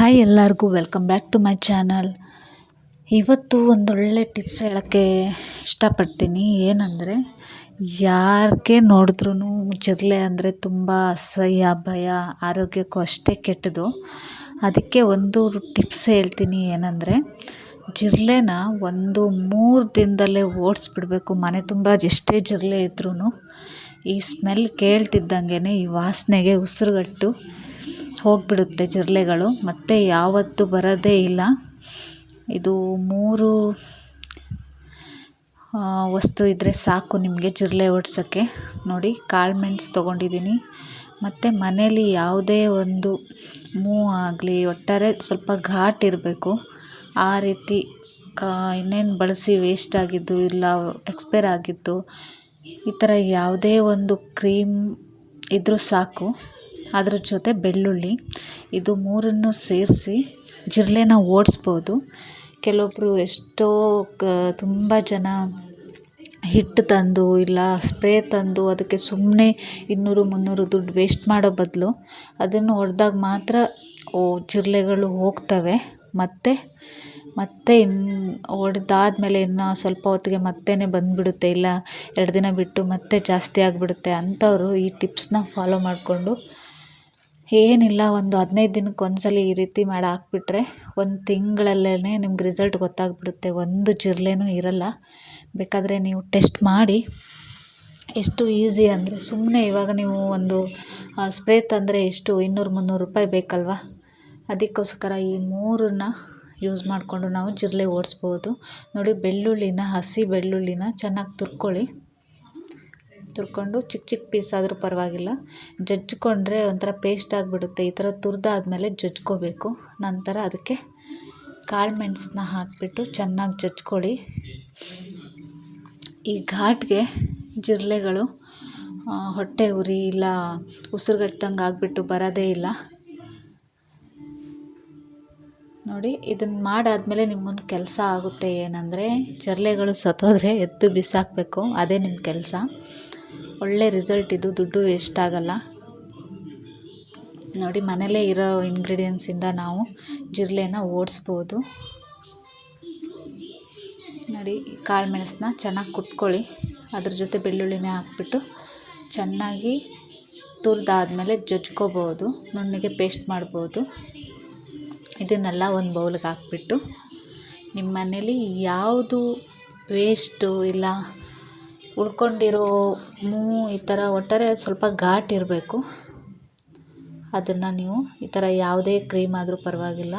Hi ಎಲ್ಲರಿಗೂ welcome back to my channel ಇವತ್ತು ಒಂದೊಳ್ಳೆ ಟಿಪ್ಸ್ ಹೇಳೋಕ್ಕೆ ಇಷ್ಟಪಡ್ತೀನಿ. ಏನಂದರೆ, ಯಾರಿಗೆ ನೋಡಿದ್ರೂ ಜಿರಳೆ ಅಂದರೆ ತುಂಬ ಅಸಹ್ಯ, ಭಯ, ಆರೋಗ್ಯಕ್ಕೂ ಅಷ್ಟೇ ಕೆಟ್ಟದು ಅದಕ್ಕೆ ಒಂದು ಟಿಪ್ಸ್ ಹೇಳ್ತೀನಿ ಏನಂದರೆ, ಜಿರಲೆನ ಒಂದು ಮೂರು ದಿನದಲ್ಲೇ ಓಡಿಸ್ಬಿಡ್ಬೇಕು. ಮನೆ ತುಂಬ ಎಷ್ಟೇ ಜಿರಳೆ ಇದ್ರೂ ಈ ಸ್ಮೆಲ್ ಕೇಳ್ತಿದ್ದಂಗೆ ಈ ವಾಸನೆಗೆ ಉಸಿರುಗಟ್ಟು. ಹೋಗಿಬಿಡುತ್ತೆ ಜಿರಳೆಗಳು, ಮತ್ತು ಯಾವತ್ತೂ ಬರೋದೇ ಇಲ್ಲ. ಇದು ಮೂರು ವಸ್ತು ಇದ್ದರೆ ಸಾಕು ನಿಮಗೆ ಜಿರಳೆ ಓಡಿಸೋಕ್ಕೆ. ನೋಡಿ, ಕಾಳು ಮೆಣಸು ತೊಗೊಂಡಿದ್ದೀನಿ. ಮತ್ತು ಮನೇಲಿ ಯಾವುದೇ ಒಂದು ಮೂ ಆಗಲಿ, ಒಟ್ಟಾರೆ ಸ್ವಲ್ಪ ಘಾಟ್ ಇರಬೇಕು. ಆ ರೀತಿ ಕಾ, ಇನ್ನೇನು ಬಳಸಿ ವೇಸ್ಟ್ ಆಗಿದ್ದು ಇಲ್ಲ ಎಕ್ಸ್ಪೈರ್ ಆಗಿದ್ದು, ಈ ಥರ ಯಾವುದೇ ಒಂದು ಕ್ರೀಮ್ ಇದ್ದರೂ ಸಾಕು. ಅದ್ರ ಜೊತೆ ಬೆಳ್ಳುಳ್ಳಿ, ಇದು ಮೂರನ್ನು ಸೇರಿಸಿ ಜಿರಳೆನ ಓಡಿಸ್ಬೋದು. ಕೆಲವೊಬ್ಬರು ಎಷ್ಟೋ ಕ, ತುಂಬ ಜನ ಹಿಟ್ಟು ತಂದು ಇಲ್ಲ ಸ್ಪ್ರೇ ತಂದು ಅದಕ್ಕೆ ಸುಮ್ಮನೆ ಇನ್ನೂರು, ಮುನ್ನೂರು ದುಡ್ಡು ವೇಸ್ಟ್ ಮಾಡೋ ಬದಲು ಅದನ್ನು ಹೊಡೆದಾಗ ಮಾತ್ರ, ಓ, ಜಿರಳೆಗಳು ಹೋಗ್ತವೆ. ಮತ್ತು, ಮತ್ತೆ ಇನ್ನು ಹೊಡೆದಾದ್ಮೇಲೆ ಇನ್ನು ಸ್ವಲ್ಪ ಹೊತ್ತಿಗೆ ಮತ್ತೆ ಬಂದುಬಿಡುತ್ತೆ ಇಲ್ಲ, ಎರಡು ದಿನ ಬಿಟ್ಟು ಮತ್ತೆ ಜಾಸ್ತಿ ಆಗಿಬಿಡುತ್ತೆ ಅಂಥವರು ಈ ಟಿಪ್ಸ್ನ ಫಾಲೋ ಮಾಡಿಕೊಂಡು ಏನಿಲ್ಲ, ಒಂದು ಹದಿನೈದು ದಿನಕ್ಕೆ ಒಂದ್ಸಲ ಈ ರೀತಿ ಮಾಡಿ ಹಾಕ್ಬಿಟ್ರೆ ಒಂದು ತಿಂಗಳಲ್ಲೇ ನಿಮ್ಗೆ ರಿಸಲ್ಟ್ ಗೊತ್ತಾಗ್ಬಿಡುತ್ತೆ. ಒಂದು ಜಿರಲೆನೂ ಇರಲ್ಲ. ಬೇಕಾದರೆ ನೀವು ಟೆಸ್ಟ್ ಮಾಡಿ. ಎಷ್ಟು ಈಸಿ ಅಂದರೆ ಸುಮ್ಮನೆ ಇವಾಗ ನೀವು ಒಂದು ಸ್ಪ್ರೇ ತಂದರೆ ಎಷ್ಟು? ಇನ್ನೂರು, ಮುನ್ನೂರು ರೂಪಾಯಿ ಬೇಕಲ್ವ? ಅದಕ್ಕೋಸ್ಕರ ಈ ಮೂರನ್ನ ಯೂಸ್ ಮಾಡಿಕೊಂಡು ನಾವು ಜಿರಲೆ ಓಡಿಸ್ಬೋದು. ನೋಡಿ, ಬೆಳ್ಳುಳ್ಳಿನ, ಹಸಿ ಬೆಳ್ಳುಳ್ಳಿನ ಚೆನ್ನಾಗಿ ತುರ್ಕೊಳ್ಳಿ. ತುರ್ಕೊಂಡು ಚಿಕ್ಕ ಚಿಕ್ಕ ಪೀಸ್ ಆದರೂ ಪರವಾಗಿಲ್ಲ. ಜಜ್ಜಿಕೊಂಡ್ರೆ ಒಂಥರ ಪೇಸ್ಟ್ ಆಗಿಬಿಡುತ್ತೆ. ಈ ಥರ ತುರಿದಾದ್ಮೇಲೆ ಜಜ್ಕೋಬೇಕು ನಂತರ ಅದಕ್ಕೆ ಕಾಳು ಮೆಣಸನ್ನ ಹಾಕಿಬಿಟ್ಟು ಚೆನ್ನಾಗಿ ಜಜ್ಕೊಳ್ಳಿ ಈ ಘಾಟ್ಗೆ ಜಿರಳೆಗಳು ಹೊಟ್ಟೆ ಉರಿ ಇಲ್ಲ ಉಸಿರುಗಟ್ಟಂಗೆ ಆಗಿಬಿಟ್ಟು ಬರೋದೇ ಇಲ್ಲ. ನೋಡಿ ಇದನ್ನು ಮಾಡಾದಮೇಲೆ ನಿಮ್ಗೊಂದು ಕೆಲಸ ಆಗುತ್ತೆ ಏನಂದರೆ ಜರ್ಲೆಗಳು ಸತ್ತೋದ್ರೆ ಎತ್ತು ಬಿಸಾಕಬೇಕು. ಅದೇ ನಿಮ್ಮ ಕೆಲಸ. ಒಳ್ಳೆ ರಿಸಲ್ಟ್ ಇದು. ದುಡ್ಡು ವೇಸ್ಟ್ ಆಗಲ್ಲ. ನೋಡಿ, ಮನೇಲೇ ಇರೋ ಇಂಗ್ರೀಡಿಯೆಂಟ್ಸಿಂದ ನಾವು ಜಿರ್ಲೆನ ಓಡಿಸ್ಬೋದು. ನೋಡಿ ಕಾಳು ಮೆಣಸನ್ನ ಚೆನ್ನಾಗಿ ಕುಟ್ಕೊಳ್ಳಿ. ಅದ್ರ ಜೊತೆ ಬೆಳ್ಳುಳ್ಳಿನೇ ಹಾಕ್ಬಿಟ್ಟು ಚೆನ್ನಾಗಿ ತುರಿದಾದ್ಮೇಲೆ ಜಜ್ಕೋಬೋದು. ನುಣ್ಣಗೆ ಪೇಸ್ಟ್ ಮಾಡ್ಬೋದು. ಇದನ್ನೆಲ್ಲ ಒಂದು ಬೌಲ್ಗೆ ಹಾಕ್ಬಿಟ್ಟು ನಿಮ್ಮ ಮನೇಲಿ ಯಾವುದು ವೇಸ್ಟು ಇಲ್ಲ, ಉಳ್ಕೊಂಡಿರೋ ಮೂ ಈ ಥರ ಒಟ್ಟಾರೆ ಸ್ವಲ್ಪ ಘಾಟ್ ಇರಬೇಕು. ಅದನ್ನು ನೀವು ಈ ಥರ ಯಾವುದೇ ಕ್ರೀಮ್ ಆದರೂ ಪರವಾಗಿಲ್ಲ,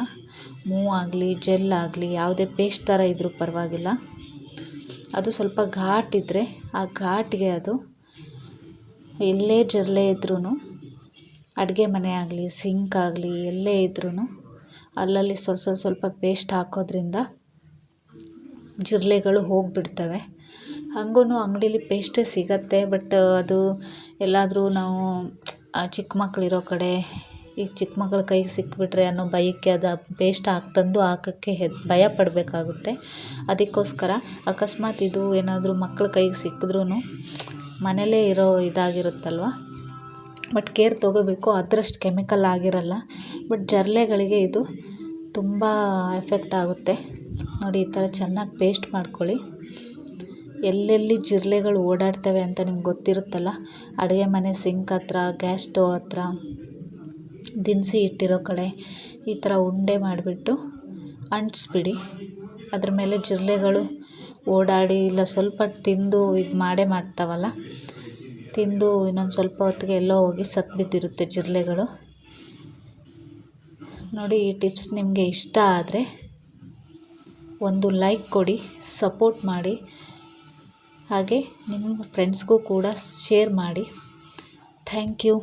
ಮೂ ಆಗಲಿ ಜೆಲ್ ಆಗಲಿ, ಯಾವುದೇ ಪೇಸ್ಟ್ ಥರ ಇದ್ದರೂ ಪರವಾಗಿಲ್ಲ. ಅದು ಸ್ವಲ್ಪ ಘಾಟ್ ಇದ್ದರೆ ಆ ಘಾಟ್ಗೆ ಅದು ಎಲ್ಲೇ ಜರ್ಲೇ ಇದ್ರೂ ಅಡುಗೆ ಮನೆ ಆಗಲಿ ಸಿಂಕ್ ಆಗಲಿ, ಎಲ್ಲೇ ಇದ್ರೂ ಅಲ್ಲಲ್ಲಿ ಸ್ವಲ್ಪ ಸ್ವಲ್ಪ ಸ್ವಲ್ಪ ಪೇಸ್ಟ್ ಹಾಕೋದ್ರಿಂದ ಜಿರಳೆಗಳು ಹೋಗಿಬಿಡ್ತವೆ. ಹಾಗೂ ಅಂಗಡೀಲಿ ಪೇಸ್ಟೇ ಸಿಗುತ್ತೆ ಬಟ್ ಅದು ಎಲ್ಲಾದರೂ ನಾವು ಚಿಕ್ಕ ಮಕ್ಕಳಿರೋ ಕಡೆ, ಈಗ ಚಿಕ್ಕ ಮಕ್ಕಳ ಕೈಗೆ ಸಿಕ್ಕಿಬಿಟ್ರೆ ಅನ್ನೋ ಭಯಕ್ಕೆ ಅದು ಪೇಸ್ಟ್ ಹಾಕಿ ತಂದು ಹಾಕೋಕ್ಕೆ ಹೆದ್, ಭಯ ಪಡಬೇಕಾಗುತ್ತೆ. ಅದಕ್ಕೋಸ್ಕರ ಅಕಸ್ಮಾತ್ ಇದು ಏನಾದರೂ ಮಕ್ಕಳ ಕೈಗೆ ಸಿಕ್ಕಿದ್ರೂ ಮನೇಲೇ ಇರೋ ಇದಾಗಿರುತ್ತಲ್ವ? ಬಟ್ ಕೇರ್ ತೊಗೋಬೇಕು, ಅದರಷ್ಟು ಕೆಮಿಕಲ್ ಆಗಿರಲ್ಲ. ಬಟ್ ಜರ್ಲೆಗಳಿಗೆ ಇದು ತುಂಬ ಎಫೆಕ್ಟ್ ಆಗುತ್ತೆ. ನೋಡಿ, ಈ ಥರ ಚೆನ್ನಾಗಿ ಪೇಸ್ಟ್ ಮಾಡ್ಕೊಳ್ಳಿ. ಎಲ್ಲೆಲ್ಲಿ ಜಿರಳೆಗಳು ಓಡಾಡ್ತವೆ ಅಂತ ನಿಮ್ಗೆ ಗೊತ್ತಿರುತ್ತಲ್ಲ, ಅಡುಗೆ ಮನೆ ಸಿಂಕ್ ಹತ್ರ ಗ್ಯಾಸ್ ಸ್ಟವ್ ಹತ್ರ, ದಿನಸಿ ಇಟ್ಟಿರೋ ಕಡೆ, ಈ ಥರ ಉಂಡೆ ಮಾಡಿಬಿಟ್ಟು ಅಂಟಿಸ್ಬಿಡಿ. ಅದ್ರ ಮೇಲೆ ಜಿರಳೆಗಳು ಓಡಾಡಿ, ಇಲ್ಲ ಸ್ವಲ್ಪ ತಿಂದು ಇದು ಮಾಡೇ ಮಾಡ್ತಾವಲ್ಲ ತಿಂದು ಇನ್ನೊಂದು ಸ್ವಲ್ಪ ಹೊತ್ತಿಗೆ ಎಲ್ಲೋ ಹೋಗಿ ಸತ್ತು ಬಿದ್ದಿರುತ್ತೆ ಜಿರಳೆಗಳು. ನೋಡಿ ಈ ಟಿಪ್ಸ್ ನಿಮಗೆ ಇಷ್ಟ ಆದರೆ ಒಂದು ಲೈಕ್ ಕೊಡಿ, ಸಪೋರ್ಟ್ ಮಾಡಿ, ಹಾಗೆ ನಿಮ್ಮ ಫ್ರೆಂಡ್ಸ್ಗೂ ಕೂಡ ಶೇರ್ ಮಾಡಿ. Thank you.